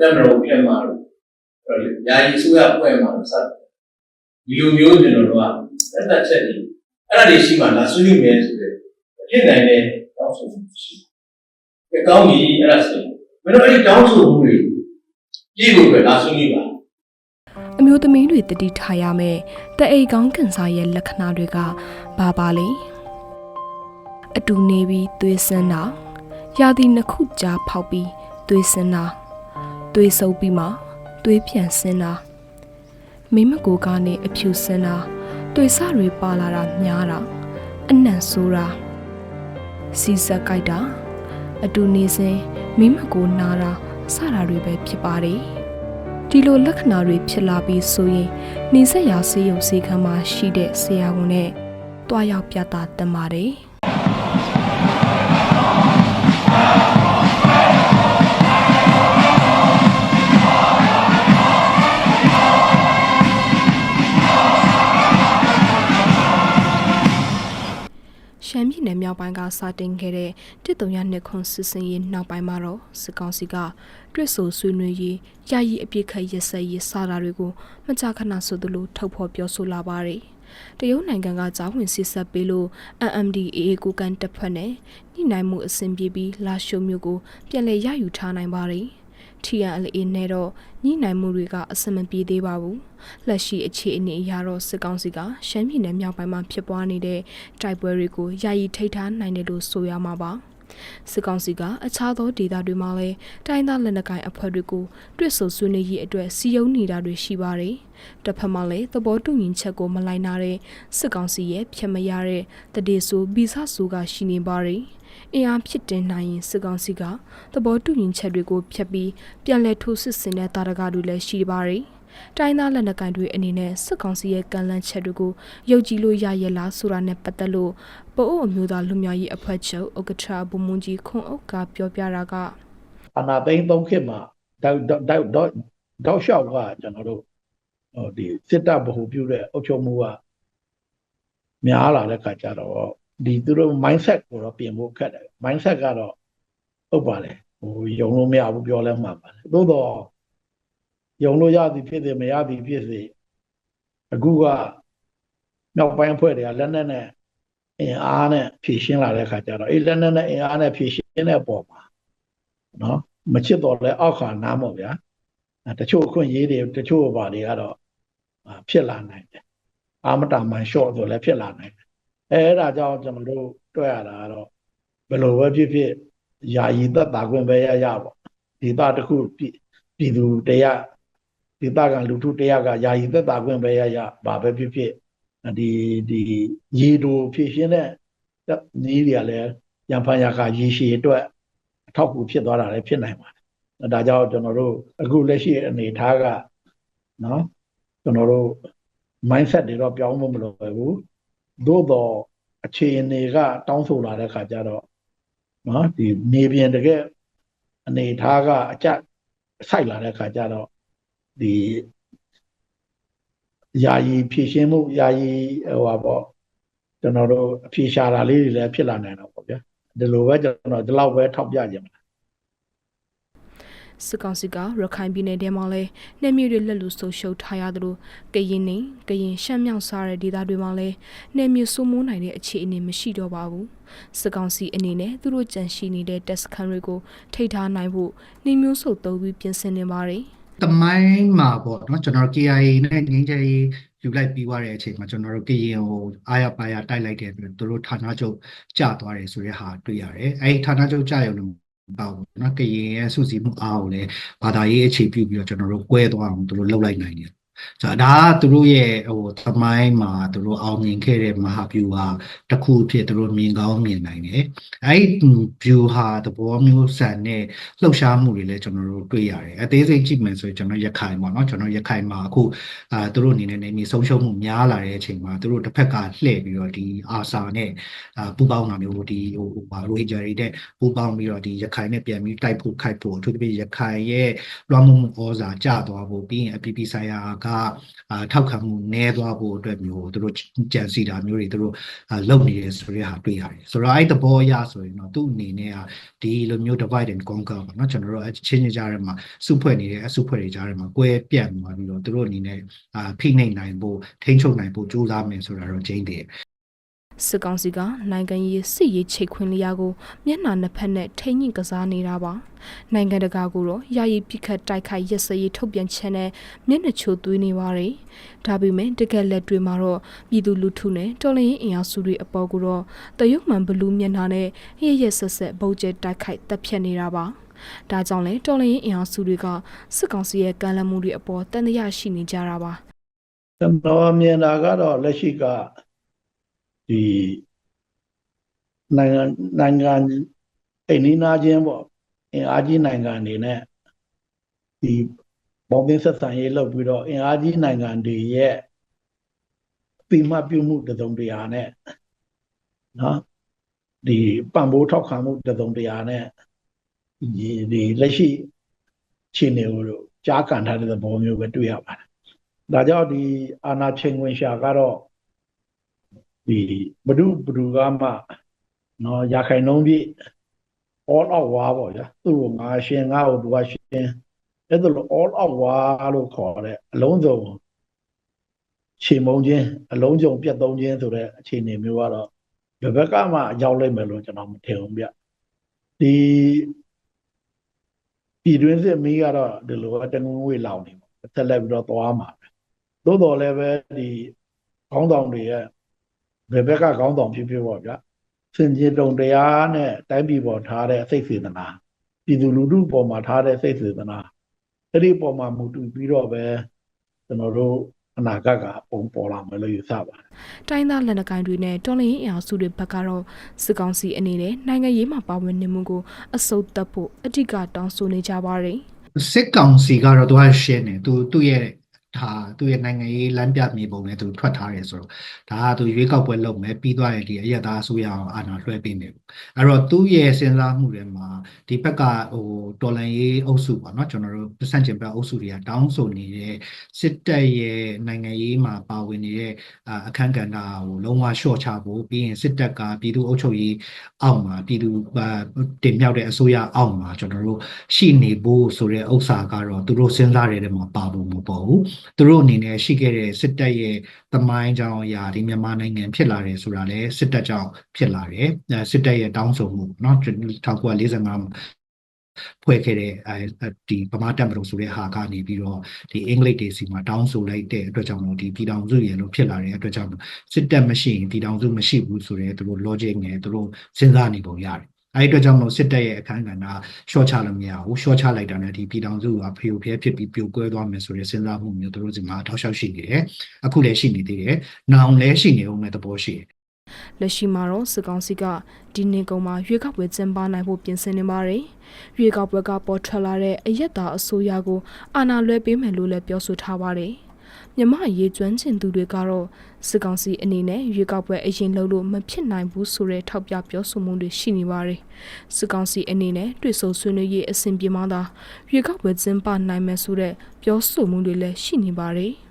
တက်မတော်ပြန်မှာလို့ယာယီဆိုရပွဲမှာစတယ်ဒီလိုမျိုးကျွန်တော်တို့ကတက်တက်ချက်တွေအဲ့ဒါတွေရှိမှလာဆွေးနွေးမယ်ဆိုတဲ့ဖြစ်နိုင်တဲ့တောင်းဆိုမှုရှိတယ်။ကောင်းပြီအဲ့ဒါဆိုမင်းတို့အဲ့ဒီတောင်းဆိုမှုတွေကြည့်ဖို့ပဲလာဆွေးနွေးပါအမျိုးသမီးတွေတတိထားရမယ်တအိတ်ကောင်းကန်စားရဲ့လက္ခဏာတွေကဘာပါလဲအတူနေပြီးသွေးစင်းတာရာသီနှစ်ခုကြားဖောက်ပြီးသွေးစင်းတာ သွေးဆုပ်ပြီးမှသွေးပြန်စင်းတာမိမကိုကနေအဖြူစင်းတာသွေးစတွေပါလာတာများတာအနံ့ဆိုးတာစီစက်ကြိုက်တာအတူနေစဉ်မိမကိုနာတာစတာတွေပဲဖြစ်ပါတယ်ဒီလိုလက္ခဏာတွေဖြစ်လာပြီးဆိုရင်နေဆက်ရာဆေးရုံဆေးခန်းမှာရှိတဲ့ဆရာဝန်နဲ့တွားရောက်ပြသတင်ပါတယ် နယ်မြောက်ပိုင်းကစတင်ခဲ့တဲ့တစ်တုံရနှစ်ခွန်စစ်စင်ရေးနောက်ပိုင်းမှာတော့စစ်ကောင်စီကတွစ်ဆိုဆွေးနွေးရေးယာယီအပြစ်ခတ်ရက်စက်ရေးစတာတွေကိုမကြာခဏဆိုသလိုထုတ်ဖော်ပြောဆိုလာပါတယ်။တရုတ်နိုင်ငံကကြားဝင်စစ်ဆက်ပေးလို့ MMDAA ကိုကန်တပ်ဖွဲ့နဲ့ညှိနှိုင်းမှုအဆင်ပြေပြီးလာရှိုမျိုးကိုပြန်လည်ရယူထားနိုင်ပါတယ်။ TNLA နဲ့တော့ညှိနှိုင်းမှုတွေကအဆင်မပြေသေးပါဘူး။လက်ရှိအခြေအနေအရတော့စစ်ကောင်စီကရှမ်းပြည်နယ်မြောက်ပိုင်းမှာဖြစ်ပွားနေတဲ့တိုက်ပွဲတွေကိုယာယီထိတ်ထားနိုင်တယ်လို့ဆိုရမှာပါ။စစ်ကောင်စီကအခြားသောဒေသတွေမှာလည်းတိုင်းသားလက်နက်ကိုင်အဖွဲ့တွေကိုတွစ်ဆိုဆွေးနွေးရေးအတွက်စီယုံနေတာတွေရှိပါတယ်။တစ်ဖက်မှာလည်းသဘောတူညီချက်ကိုမလိုက်နာတဲ့စစ်ကောင်စီရဲ့ဖြစ်မရတဲ့တတိဆိုဗီဇဆိုကရှိနေပါတယ်။ အင်အားဖြစ်တင်နိုင်ရင်စစ်ကောင်စီကသဘောတူညီချက်တွေကိုဖျက်ပြီးပြန်လည်ထိုးစစ်ဆင်တဲ့တာရကတွေလည်းရှိပါတယ်။တိုင်းသားလက်နက်ကိုင်တွေအနေနဲ့စစ်ကောင်စီရဲ့ကန့်လန့်ချက်တွေကိုယုံကြည်လို့ရရလားဆိုတာနဲ့ပတ်သက်လို့ပအိုးအမျိုးသားလူမျိုးရေးအဖွဲ့ချုပ်ဥက္ကဋ္ဌဘုံမွန်ကြီးခွန်အုပ်ကပြောပြတာကအနာသိန်းသုံးခေတ်မှာတောက်တောက်တောက်တောက်လျှောက်ကကျွန်တော်တို့ဟိုဒီစစ်တပ်ဗဟုပြုတဲ့အုပ်ချုပ်မှုကများလာတဲ့ခါကျတော့ ဒီသူတို့ mindset ကိုတော့ပြင်ဖို့ခက်တယ် mindset ကတော့ဟုတ်ပါလေဟိုယုံလို့မရဘူးပြောလဲမှန်ပါတယ်သို့တော့ယုံလို့ရသည်ဖြစ်စေမရသည်ဖြစ်စေအခုကမြောက်ပိုင်းအဖွဲ့တွေကလက်နက်နဲ့အင်အားနဲ့ဖြည့်ရှင်းလာတဲ့ခါကျတော့အေးလက်နက်နဲ့အင်အားနဲ့ဖြည့်ရှင်းတဲ့ပုံမှာနော်မချစ်တော့လဲအောက်ခါနားမို့ဗျာအဲတချို့အခွင့်အရေးတွေတချို့ဘာတွေကတော့အာဖြစ်လာနိုင်တယ်အာမတာမန်ရှော့ဆိုလည်းဖြစ်လာနိုင်တယ် အဲအဲ့ဒါကြောင့်ကျွန်တော်တို့တွေ့ရတာကတော့ဘယ်လိုပဲဖြစ်ဖြစ်ယာယီသက်တာခွင့်ပဲရရပေါ့ဒီသားတစ်ခုပြည်ပြည်သူတရားဒီသားကလူထုတရားကယာယီသက်တာခွင့်ပဲရရဘာပဲဖြစ်ဖြစ်ဒီဒီရေတူဖြစ်ရှင်းတဲ့နီးတွေကလည်းရံဖန်ရခရေရှည်အတွက်အထောက်အကူဖြစ်သွားတာလည်းဖြစ်နိုင်ပါတယ်ဒါကြောင့်ကျွန်တော်တို့အခုလက်ရှိအနေအထားကနော်ကျွန်တော်တို့ mindset တွေတော့ပြောင်းဖို့မလိုဘူး သို့တော့အခြေအနေက တောင်းဆိုလာတဲ့ခါကျတော့နော်ဒီနေပြင်တကယ်အနေထားကအကြဆိုင်လာတဲ့ခါကျတော့ဒီယာယီဖြည့်ရှင်းမှုယာယီဟိုပါပေါ့ကျွန်တော်တို့အဖြေရှာတာလေးတွေလည်းဖြစ်လာနိုင်တော့ပေါ့ဗျာဒီလိုပဲကျွန်တော်ဒီလောက်ပဲထောက်ပြကြမှာ စစ်ကောင်စီကရခိုင်ပြည်နယ်ထဲမှာလည်းနှဲ့မြို့တွေလက်လူဆိုးရှုပ်ထားရသလိုကရင်နေကရင်ရှမ်းမြောက်စားတဲ့ဒေသတွေမှာလည်းနှဲ့မြို့စိုးမိုးနိုင်တဲ့အခြေအနေမရှိတော့ပါဘူးစစ်ကောင်စီအနေနဲ့သူတို့ကြန့်ရှိနေတဲ့တက်စခန်တွေကိုထိထားနိုင်ဖို့နှင်းမျိုးစုပ်သုံးပြီးပြင်ဆင်နေပါတယ်တမိုင်းမှာပေါ့နော်ကျွန်တော်တို့ KIA နဲ့ငင်းချရေးယူလိုက်ပြီးသွားတဲ့အချိန်မှာကျွန်တော်တို့ကရင်ကိုအာရပါရတိုက်လိုက်တဲ့အတွက်သူတို့ဌာနချုပ်ကျသွားတယ်ဆိုတဲ့ဟာတွေ့ရတယ်အဲဒီဌာနချုပ်ကျရုံနဲ့ ပါဘူးနော်ကရင်ရဲ့စုစည်းမှုအားကိုလည်းဘာသာရေးအခြေပြုပြီးတော့ကျွန်တော်တို့ကွဲသွားအောင်သူတို့လှုပ်လိုက်နိုင်တယ် ဆိုတော့ဒါကသူတို့ရဲ့ဟိုသမိုင်းမှာသူတို့အောင်မြင်ခဲ့တဲ့မဟာဗျူဟာတစ်ခုဖြစ်သူတို့မြင်ကောင်းမြင်နိုင်တယ်အဲ့ဒီဗျူဟာသဘောမျိုးဆန်တဲ့လှုပ်ရှားမှုတွေလည်းကျွန်တော်တို့တွေ့ရတယ်အသေးစိတ်ကြည့်မယ်ဆိုရင်ကျွန်တော်ရခိုင်ပေါ့နော်ကျွန်တော်ရခိုင်မှာအခုအာသူတို့အနေနဲ့နေမြေဆုံးရှုံးမှုများလာတဲ့အချိန်မှာသူတို့တစ်ဖက်ကလှည့်ပြီးတော့ဒီအာဆာနဲ့အာပူပေါင်းတာမျိုးဒီဟိုဟိုပါရိုဟင်ဂျာတွေတဲ့ပူပေါင်းပြီးတော့ဒီရခိုင်နဲ့ပြန်ပြီးတိုက်ဖို့ခိုက်ဖို့အထူးသဖြင့်ရခိုင်ရဲ့လွှမ်းမိုးမှုဩဇာကျသွားဖို့ပြီးရင်အပြည်ပြည်ဆိုင်ရာကအာထောက်ခံမှုနည်းသွားဖို့အတွက်မျိုးသူတို့ကြံစီတာမျိုးတွေသူတို့အာလုပ်နေတယ်ဆိုတဲ့ဟာတွေ့ရတယ်ဆိုတော့အဲ့သဘောအရဆိုရင်တော့သူ့အနေနဲ့ကဒီလိုမျိုး divide and conquer ပေါ့နော်ကျွန်တော်တို့အချင်းချင်းကြားထဲမှာစုဖွဲ့နေတဲ့အစုဖွဲ့တွေကြားထဲမှာကွဲပြန့်သွားပြီးတော့သူတို့အနေနဲ့အာဖိနှိပ်နိုင်ဖို့ထိန်းချုပ်နိုင်ဖို့ကြိုးစားမယ်ဆိုတာတော့ချင်းတယ် စစ်ကောင်စီကနိုင်ငံရေးစစ်ရေးချိတ်ခွင်းလျာကိုမျက်နှာနှစ်ဖက်နဲ့ထိမ့်ညင်ကစားနေတာပါနိုင်ငံတကာကိုတော့ယာယီပြစ်ခတ်တိုက်ခိုက်ရက်စက်ရေးထုတ်ပြန်ချက်နဲ့မျက်နှာချိုသွေးနေပါတယ်ဒါပေမဲ့တကက်လက်တွေမှာတော့ပြည်သူလူထုနဲ့တော်လှန်ရေးအင်အားစုတွေအပေါ်ကိုတော့တရုတ်မှန်ဘလူးမျက်နှာနဲ့ရရရက်ဆက်ဆက်ဗုံးကျဲတိုက်ခိုက်တပ်ဖြတ်နေတာပါဒါကြောင့်လဲတော်လှန်ရေးအင်အားစုတွေကစစ်ကောင်စီရဲ့ကမ်းလှမ်းမှုတွေအပေါ်တန်တရားရှိနေကြတာပါကျွန်တော်မြင်တာကတော့လက်ရှိက ဒီနိုင်ငံနိုင်ငံအိန္ဒိနာချင်းပေါ့အင်အားကြီးနိုင်ငံတွေနဲ့ဒီဘောင်ပင်းဆက်ဆံရေးလုပ်ပြီးတော့အင်အားကြီးနိုင်ငံတွေရဲ့ပြမပြုမှုတစုံတရာနဲ့နော်ဒီပံ့ပိုးထောက်ခံမှုတစုံတရာနဲ့ဒီဒီလက်ရှိခြေနေကိုကြားကန်ထားတဲ့သဘောမျိုးပဲတွေ့ရပါတယ်ဒါကြောင့်ဒီအာနာချိန်ဝင်ရှာကတော့ ဒီဘဒုဘဒုကမှနော်ရခိုင်နှုံးပြည့် all out war ပေါ့ဗျာသူ့ကိုငါရှင်ငါ့ကိုသူကရှင်အဲ့ဒါလို all out war လို့ခေါ်တဲ့အလုံးစုံခြေမုံချင်းအလုံးစုံပြတ်သုံးခြင်းဆိုတဲ့အခြေအနေမျိုးကတော့ဘယ်ဘက်ကမှရောက်လိမ့်မယ်လို့ကျွန်တော်မထင်ဘူးဗျဒီပြည်တွင်းစစ်မီးကတော့ဒီလိုပဲတငွေ့ငွေ့လောင်နေပေါ့ဆက်လက်ပြီးတော့သွားမှာပဲသို့တော်လည်းပဲဒီခေါင်းဆောင်တွေရဲ့ ဘယ်ဘက်ကခေါင်းဆောင်ဖြစ်ဖြစ်ပေါ့ဗျာစင်ကြယ်တုံတရားနဲ့တိုင်းပြည်ပေါ်ထားတဲ့စိတ်စေတနာပြည်သူလူထုပေါ်မှာထားတဲ့စိတ်စေတနာအဲ့ဒီပေါ်မှာမူတည်ပြီးတော့ပဲကျွန်တော်တို့အနာဂတ်ကပုံပေါ်လာမယ်လို့ယူဆပါတယ်တိုင်းသားလက်နက်ကိုင်တွေနဲ့တော်လှန်ရေးအင်အားစုတွေဘက်ကတော့စစ်ကောင်စီအနေနဲ့နိုင်ငံရေးမှာပါဝင်နေမှုကိုအစုပ်တက်ဖို့အဓိကတောင်းဆိုနေကြပါတယ်စစ်ကောင်စီကတော့သူကရှင်းတယ်သူသူ့ရဲ့ ဒါသူ့ရဲ့နိုင်ငံရေးလမ်းပြမြေပုံနဲ့သူထွက်ထားတယ်ဆိုတော့ဒါကသူရွေးကောက်ပွဲလုပ်မယ်ပြီးသွားရင်ဒီအရက်သားအစိုးရအောင်အာဏာလွှဲပေးမယ်ပေါ့အဲ့တော့သူ့ရဲ့စဉ်းစားမှုတွေမှာဒီဘက်ကဟိုတော်လန်ရေးအုပ်စုပေါ့နော်ကျွန်တော်တို့ပစန့်ကျင်ဘက်အုပ်စုတွေကတောင်းဆိုနေတဲ့စစ်တပ်ရဲ့နိုင်ငံရေးမှာပါဝင်နေတဲ့အာအခန့်ကဏ္ဍကိုလုံးဝလျှော့ချဖို့ပြီးရင်စစ်တပ်ကပြည်သူ့အုပ်ချုပ်ရေးအောက်မှာပြည်သူအာတင်မြှောက်တဲ့အစိုးရအောက်မှာကျွန်တော်တို့ရှိနေဖို့ဆိုတဲ့ဥစ္စာကတော့သူတို့စဉ်းစားတဲ့ထဲမှာပါဖို့မပေါ်ဘူးသူတို့အနေနဲ့ရှိခဲ့တဲ့စစ်တပ်ရဲ့သမိုင်းကြောင်းအရာဒီမြန်မာနိုင်ငံဖြစ်လာတယ်ဆိုတာလည်းစစ်တပ်ကြောင့်ဖြစ်လာတယ်အဲစစ်တပ်ရဲ့တောင်းဆိုမှုเนาะ1945ဖွဲ့ခဲ့တဲ့အဲဒီဗမာတပ်မတော်ဆိုတဲ့ဟာကနေပြီးတော့ဒီအင်္ဂလိပ်တွေစီမှာတောင်းဆိုလိုက်တဲ့အတွက်ကြောင့်မို့ဒီပြည်တော်စုရေလို့ဖြစ်လာတဲ့အတွက်ကြောင့်စစ်တပ်မရှိရင်ပြည်တော်စုမရှိဘူးဆိုတဲ့သူတို့ logic နဲ့သူတို့စဉ်းစားနေပုံရတယ် အဲ့ဒီအတွက်ကြောင့်မို့စစ်တပ်ရဲ့အခန်းကဏ္ဍရှော့ချလို့မရဘူးရှော့ချလိုက်တာနဲ့ဒီပြည်ထောင်စုကဖျို့ဖျဲဖြစ်ပြီးပြိုကွဲသွားမယ်ဆိုတဲ့စဉ်းစားမှုမျိုးတို့စီမှာထောက်လျှောက်ရှိနေတယ်အခုလည်းရှိနေသေးတယ်နောင်လည်းရှိနေအောင်မဲ့သဘောရှိတယ်လက်ရှိမှာတော့စစ်ကောင်စီကဒီနေ့ကုံမှာရွေးကောက်ပွဲကျင်းပနိုင်ဖို့ပြင်ဆင်နေပါတယ်။ရွေးကောက်ပွဲကပေါ်ထွက်လာတဲ့အယက်သားအစိုးရကိုအာဏာလွှဲပေးမယ်လို့လည်းပြောဆိုထားပါတယ်။ မြမရေးကျွမ်းကျင်သူတွေကတော့စစ်ကောင်စီအနေနဲ့ရွေးကောက်ပွဲအရင်လုပ်လို့မဖြစ်နိုင်ဘူးဆိုတဲ့ထောက်ပြပြောဆိုမှုတွေရှိနေပါတယ်။စစ်ကောင်စီအနေနဲ့တွေ့ဆုံဆွေးနွေးရေးအဆင်ပြေမှသာရွေးကောက်ပွဲကျင်းပနိုင်မယ်ဆိုတဲ့ပြောဆိုမှုတွေလည်းရှိနေပါတယ်။